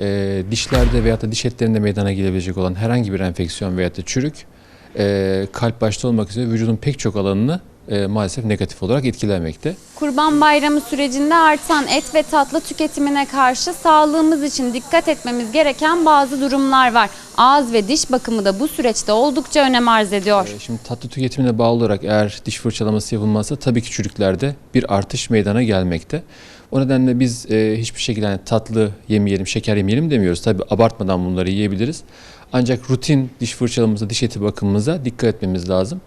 e, dişlerde veya da diş etlerinde meydana gelebilecek olan herhangi bir enfeksiyon veya da çürük e, kalp başta olmak üzere vücudun pek çok alanını e, maalesef negatif olarak etkilemekte. Kurban Bayramı sürecinde artan et ve tatlı tüketimine karşı sağlığımız için dikkat etmemiz gereken bazı durumlar var. Ağız ve diş bakımı da bu süreçte oldukça önem arz ediyor. E, Şimdi tatlı tüketimine bağlı olarak eğer diş fırçalaması yapılmazsa tabii ki çürüklerde bir artış meydana gelmekte. O nedenle biz e, hiçbir şekilde hani tatlı yemeyelim, şeker yemeyelim demiyoruz. Tabii abartmadan bunları yiyebiliriz. Ancak rutin diş fırçalamamıza, diş eti bakımımıza dikkat etmemiz lazım.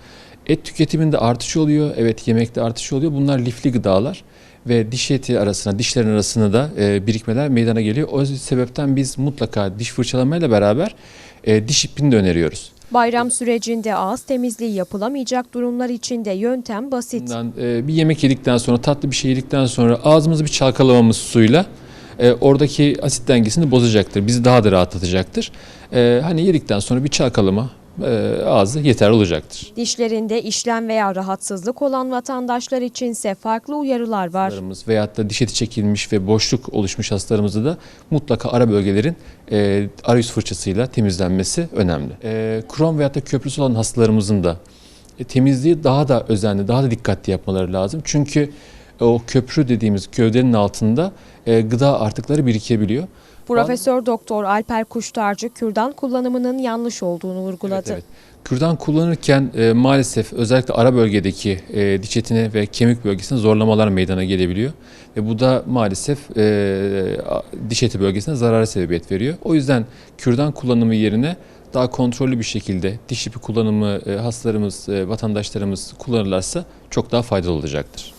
Et tüketiminde artış oluyor. Evet yemekte artış oluyor. Bunlar lifli gıdalar ve diş eti arasına, dişlerin arasına da e, birikmeler meydana geliyor. O sebepten biz mutlaka diş fırçalamayla beraber e, diş ipini de öneriyoruz. Bayram sürecinde ağız temizliği yapılamayacak durumlar için de yöntem basit. Bundan, e, bir yemek yedikten sonra tatlı bir şey yedikten sonra ağzımızı bir çalkalamamız suyla e, oradaki asit dengesini bozacaktır. Bizi daha da rahatlatacaktır. E, hani yedikten sonra bir çalkalama ağzı yeterli olacaktır. Dişlerinde işlem veya rahatsızlık olan vatandaşlar içinse farklı uyarılar var. Hastalarımız veyahut da diş eti çekilmiş ve boşluk oluşmuş hastalarımızda da mutlaka ara bölgelerin e, arayüz fırçasıyla temizlenmesi önemli. E, krom veyahut da köprüsü olan hastalarımızın da e, temizliği daha da özenli, daha da dikkatli yapmaları lazım. Çünkü o köprü dediğimiz gövdenin altında e, gıda artıkları birikebiliyor. Profesör Doktor Alper Kuştarcı kürdan kullanımının yanlış olduğunu vurguladı. Evet, evet. Kürdan kullanırken e, maalesef özellikle ara bölgedeki e, diş etine ve kemik bölgesine zorlamalar meydana gelebiliyor. Ve bu da maalesef e, diş eti bölgesine zarara sebebiyet veriyor. O yüzden kürdan kullanımı yerine daha kontrollü bir şekilde diş ipi kullanımı e, hastalarımız, e, vatandaşlarımız kullanırlarsa çok daha faydalı olacaktır.